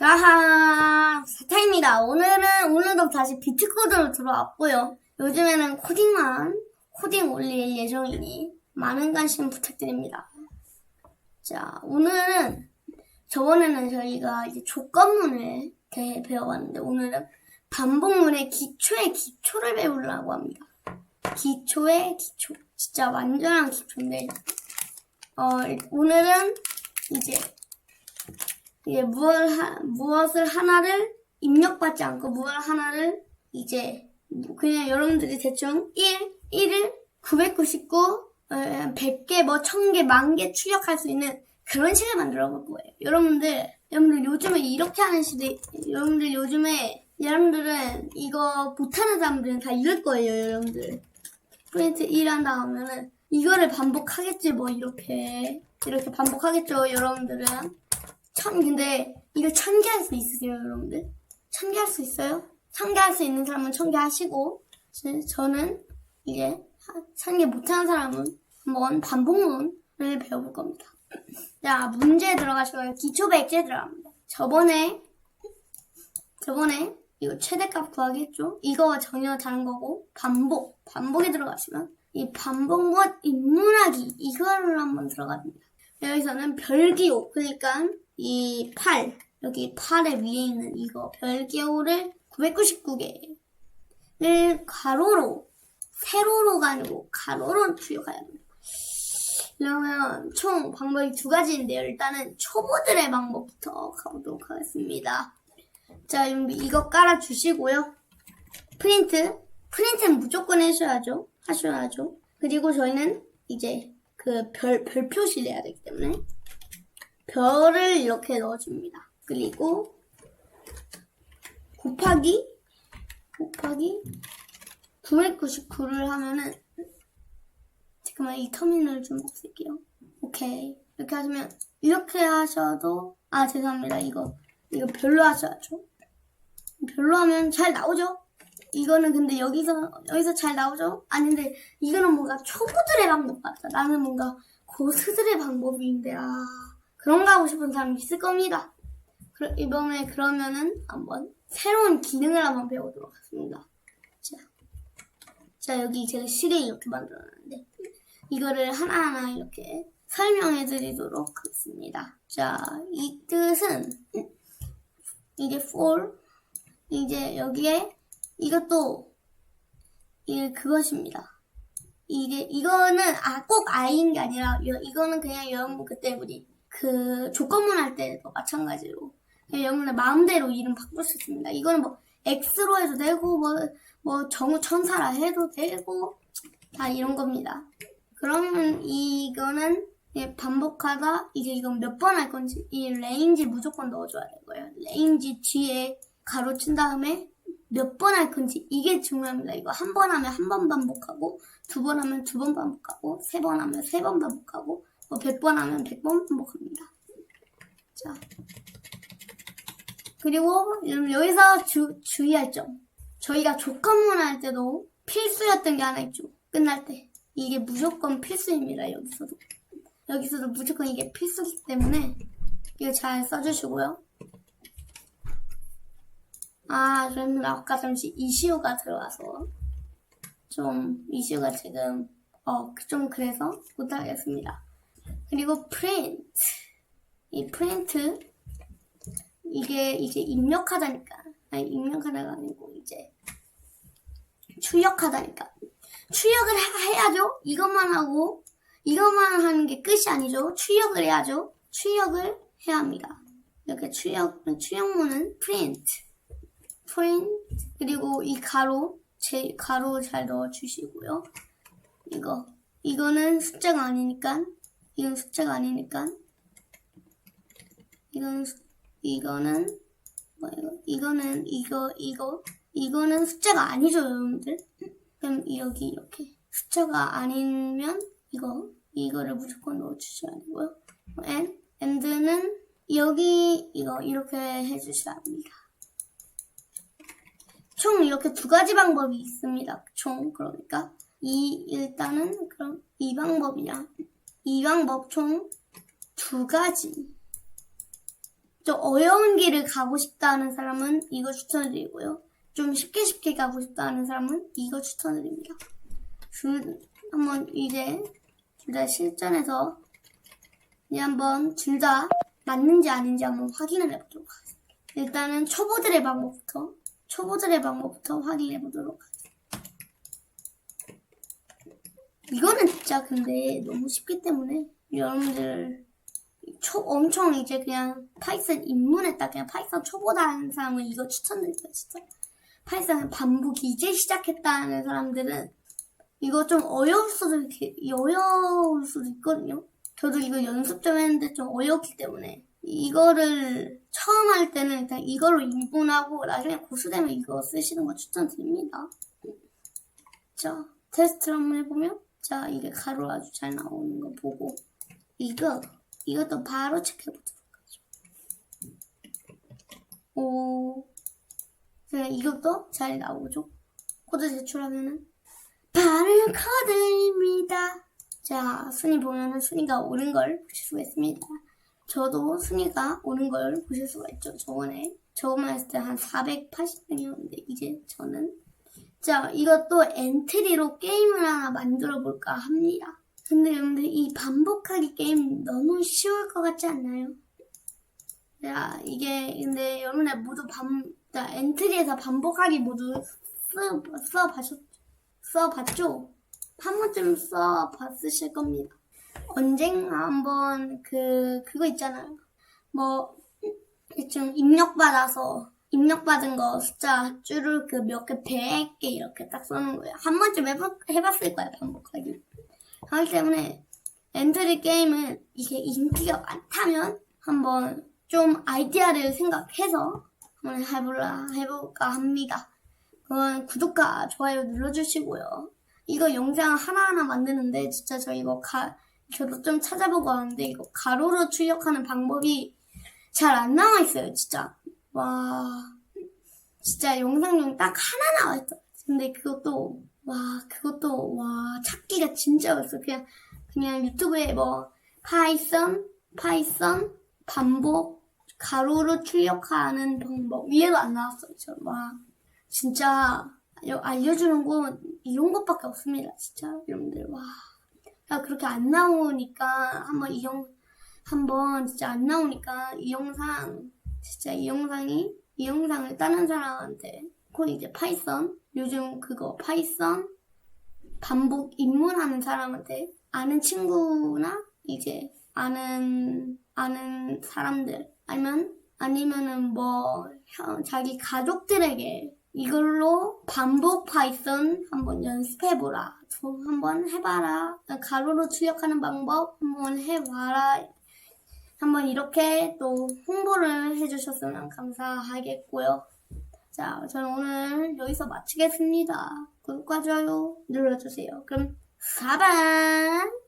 아하, 사타입니다. 오늘은, 오늘도 다시 비트 코드로 들어왔고요. 요즘에는 코딩만, 코딩 올릴 예정이니, 많은 관심 부탁드립니다. 자, 오늘은, 저번에는 저희가 이제 조건문에 대해 배워봤는데, 오늘은 반복문의 기초의 기초를 배우려고 합니다. 기초의 기초. 진짜 완전한 기초인데, 어, 오늘은 이제 이제 무엇 하, 무엇을 하나를 입력받지 않고 무엇 하나를 이제 뭐 그냥 여러분들이 대충 1, 1을 999, 100개, 뭐 1000개, 만개 출력할 수 있는 그런 식을 만들어 볼 거예요. 여러분들, 여러분들 요즘에 이렇게 하는 시대, 여러분들 요즘에 여러분들은 이거 못하는 사람들은 다 이럴 거예요, 여러분들. 프린트 1 한다 하면은 이거를 반복하겠지, 뭐 이렇게. 이렇게 반복하겠죠, 여러분들은. 천 근데 이거 천개할수 있으세요 여러분들? 천개할수 있어요? 천개할수 있는 사람은 천개 하시고 저- 저는 이제 천개 못하는 사람은 한번 반복문을 배워볼 겁니다. 자 문제 들어가시고요. 기초 백제 들어갑니다. 저번에 저번에 이거 최대값 구하기 했죠? 이거와 전혀 다른 거고 반복 반복에 들어가시면 이 반복과 인문하기 이거를 한번 들어갑니다. 여기서는 별기호 그러니까 이 8, 여기 8의 위에 있는 이거 별기호를 999개를 가로로, 세로로가 아니고 가로로 출력해야 됩니다. 그러면 총 방법이 두 가지인데요. 일단은 초보들의 방법부터 가보도록 하겠습니다. 자, 이거 깔아주시고요. 프린트, 프린트는 무조건 하셔야죠. 하셔야죠. 그리고 저희는 이제 그 별, 별 표시를 해야 되기 때문에 별을 이렇게 넣어줍니다. 그리고 곱하기 곱하기 999를 하면은 잠깐만 이 터미널 좀 없앨게요. 오케이 이렇게 하시면 이렇게 하셔도 아 죄송합니다 이거 이거 별로 하셔야죠. 별로 하면 잘 나오죠. 이거는 근데 여기서 여기서 잘 나오죠. 아닌데 이거는 뭔가 초보들의 방법 같다. 나는 뭔가 고수들의 방법인데 아. 그런 거 하고 싶은 사람 있을 겁니다. 그- 이번에 그러면은 한번 새로운 기능을 한번 배워보도록 하겠습니다. 자, 자 여기 제가 실에 이렇게 만들어놨는데 이거를 하나하나 이렇게 설명해 드리도록 하겠습니다. 자, 이 뜻은 이게 for 이제 여기에 이것도 이게 그것입니다. 이게 이거는 아, 꼭 아이인 게 아니라 여- 이거는 그냥 여러분 그때 우리 그 조건문 할 때도 마찬가지로 여러분의 마음대로 이름 바꿀 수 있습니다. 이거는 뭐 X로 해도 되고 뭐 뭐 정우 천사라 해도 되고 다 이런 겁니다. 그러면 이거는 이게 반복하다 이게 이건 몇 번 할 건지 이 레인지 무조건 넣어줘야 되고요. 레인지 뒤에 가로친 다음에 몇 번 할 건지 이게 중요합니다. 이거 한 번 하면 한 번 반복하고 두 번 하면 두 번 반복하고 세 번 하면 세 번 반복하고 뭐 100번 하면 100번 반복합니다. 자. 그리고 여기서 주, 주의할 점. 저희가 조건문 할 때도 필수였던 게 하나 있죠. 끝날 때. 이게 무조건 필수입니다. 여기서도. 여기서도 무조건 이게 필수기 때문에 이거 잘 써주시고요. 아, 저는 아까 잠시 이시오가 들어와서 좀 이슈가 지금 어 좀 그래서 못하겠습니다. 그리고 프린트 이 프린트 이게 이제 입력하다니까 아니 입력하다가 아니고 이제 출력하다니까 출력을 해- 해야죠. 이것만 하고 이것만 하는 게 끝이 아니죠. 출력을 해야죠. 출력을 해야 합니다. 이렇게 출력 출력문은 print print 그리고 이 가로 제 가로 잘 넣어 주시고요. 이거 이거는 숫자가 아니니까 이건 숫자가 아니니까 이건 수- 이거는 뭐 이거 이거는 이거 이거 이거는 숫자가 아니죠 여러분들 그럼 여기 이렇게 숫자가 아니면 이거 이거를 무조건 넣어 주셔야 되고요 and and는 여기 이거 이렇게 해주셔야 합니다 총 이렇게 두 가지 방법이 있습니다. 총 그러니까 이 일단은 그럼 이 방법이야. 이 방법 총 두 가지 좀 어려운 길을 가고 싶다는 사람은 이거 추천드리고요. 좀 쉽게 쉽게 가고 싶다는 사람은 이거 추천드립니다. 둘, 한번 이제 둘 다 실전에서 이제 한번 둘 다 맞는지 아닌지 한번 확인을 해보도록 하겠습니다. 일단은 초보들의 방법부터 초보들의 방법부터 확인해 보도록 하겠습니다. 이거는 진짜 근데 너무 쉽기 때문에 여러분들 초, 엄청 이제 그냥 파이썬 입문했다 그냥 파이썬 초보다는 사람은 이거 추천드려요 진짜. 파이썬 반복 이제 시작했다는 사람들은 이거 좀 어려울 수도 이렇게 어려울 수도 있거든요. 저도 이거 연습 좀 했는데 좀 어렵기 때문에 이거를 처음 할 때는 일단 이걸로 입문하고 나중에 고수되면 이거 쓰시는 거 추천드립니다. 자 테스트를 한번 해보면 자 이게 가로 아주 잘 나오는 거 보고 이거 이것도 바로 체크해보도록 하죠. 오, 네, 이것도 잘 나오죠. 코드 제출하면은 바른 코드입니다. 자, 순위 보면은 순위가 오른 걸 보실 수가 있습니다. 저도 순위가 오른 걸 보실 수가 있죠. 저번에 저번에 했을 때 한 480등이었는데 이제 저는 자, 이것도 엔트리로 게임을 하나 만들어 볼까 합니다. 근데 여러분들 이 반복하기 게임 너무 쉬울 것 같지 않나요? 야, 이게 근데 여러분들 모두 반, 자, 엔트리에서 반복하기 모두 써, 써봤죠? 써봤죠? 한 번쯤 써봤으실 겁니다. 언젠가 한번 그, 그거 있잖아요. 뭐, 좀 입력받아서 입력받은 거 숫자 줄을 그 몇 개, 백개 이렇게 딱 써놓은 거예요. 한 번쯤 해봤, 해봤을 거예요, 반복하기. 하기 때문에 엔트리 게임은 이게 인기가 많다면 한번 좀 아이디어를 생각해서 한번 해볼라, 해볼까 합니다. 그건 구독과 좋아요 눌러주시고요. 이거 영상 하나하나 만드는데 진짜 저 이거 가, 저도 좀 찾아보고 왔는데 이거 가로로 출력하는 방법이 잘 안 나와 있어요, 진짜. 와, 진짜 영상 중 딱 하나 있어. 근데 그것도 와, 그것도 와 찾기가 진짜 어려웠어. 그냥 그냥 유튜브에 뭐 파이썬, 파이썬 반복 가로로 출력하는 방법 위에도 안 나왔어요. 저. 와, 진짜 여- 알려주는 거 이런 것밖에 없습니다. 진짜 여러분들 와. 야, 그렇게 안 나오니까 한번 이 영, 한번 진짜 안 나오니까 이 영상, 진짜 이 영상이, 이 영상을 다른 사람한테, 곧 이제 파이썬, 요즘 그거 파이썬 반복 입문하는 사람한테 아는 친구나 이제 아는, 아는 사람들, 아니면, 아니면은 뭐, 형, 자기 가족들에게 이걸로 반복 파이썬 한번 연습해보라. 좀 한번 해봐라. 가로로 출력하는 방법 한번 해봐라. 한번 이렇게 또 홍보를 해주셨으면 감사하겠고요. 자, 저는 오늘 여기서 마치겠습니다. 구독과 좋아요 눌러주세요. 그럼 4반!